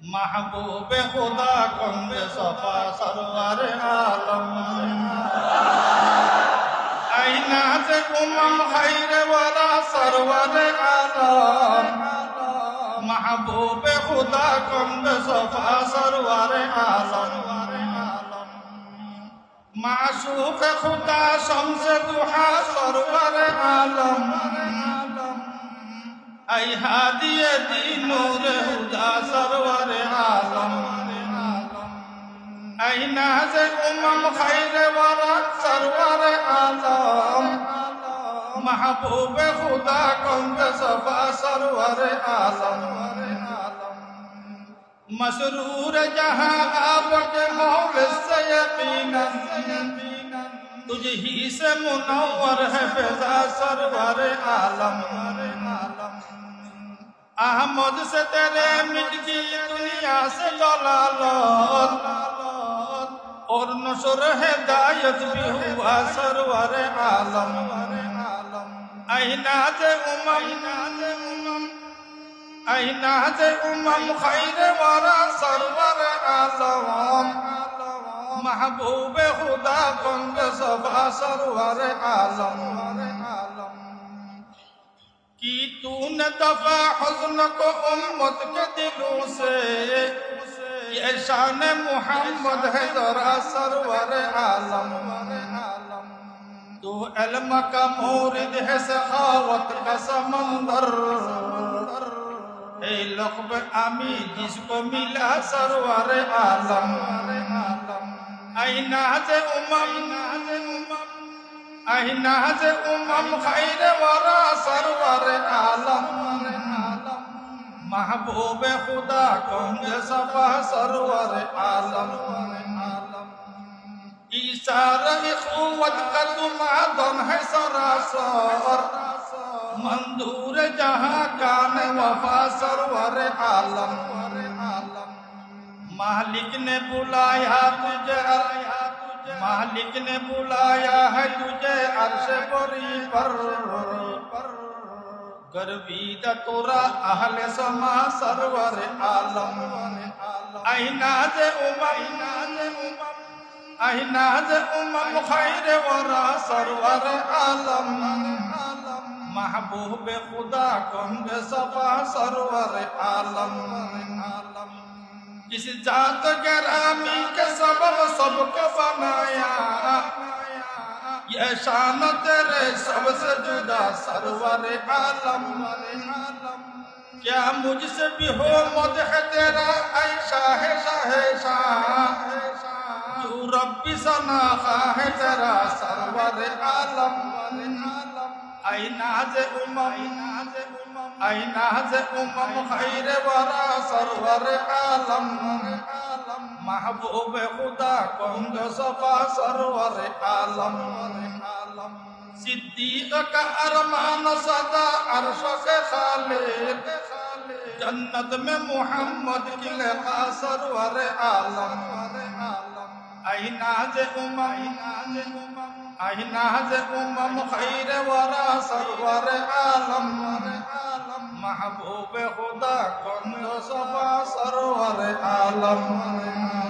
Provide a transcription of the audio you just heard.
মাহবুবে খোদা কন্দে সফা সরওয়ার আলম। আইনা যে কুমম খাইরে ওয়ালা সরওয়ার আলম। মাহবুবে খোদা কন্দে সফা সরওয়ার আলম। মাসুক খুদা শমসে দুহা সরওয়ার আলম। আই হাদিয়ে দিনুর ناز امم خیر ورد سرور آدم محبوب خدا کند صفا سرور آدم مسرور جہاں آپ کے مولد سے یقینا تجھ ہی سے منور ہے فضا سرور عالم احمد سے تیرے مل گئی دنیا سے جلالت اور نشر ہدایت بھی ہوا سرور عالم عینات امم عینات امم خیر ورا سرور عالم محبوب خدا کند صبا سرور عالم کی تو نے دفع حزن کو امت کے دلوں سے یہ شان محمد ہے ذرا سرور عالم تو علم کا مورد ہے سخاوت کا سمندر اے لقب امی جس کو ملا سرور عالم آئینہ سے امم آئینہ سے امم خیر ورا سرور عالم محبوب خدا کنگ صفا سرور عالم ایسار اخوت کا تمادن ہے سراسر، مندور جہاں کان وفا سرور عالم۔ مالک نے بلایا تجھے، مالک نے بلایا ہے تجھے عرش بری پر۔ গর্বিদা তোরা আহলে সমা সরবর আলম আইনা যে উমাম আইনা যে উমাম খাইরে ওরা সরবর আলম محبوب خدا کن بے صفا سرور عالم کسی جات گرامی کے سبب سب کو بنایا یہ شان تیرے سب سے جدا سرور عالم کیا مجھ سے بھی ہو مدح تیرا اے شاہ شاہ شاہ تو ربی سنا خواہ تیرا سرور عالم اے ناز امم আইনাজ উমম খাইরে বরা সরওয়ার আলম। মাহবুবে খুদা কন্দ সফা সরওয়ার আলম। আলম সিদ্দিক আরমান সদা আরশক খালিক জন্নত মে মুহাম্মদ কি লেখা সরওয়ার আলম। আলম আইনাজ উমম আইনাজ উমম আইনাজ উমম খাইরে বরা সরওয়ার আলম আলম। محبوب خدا کنگ صفا سرور عالم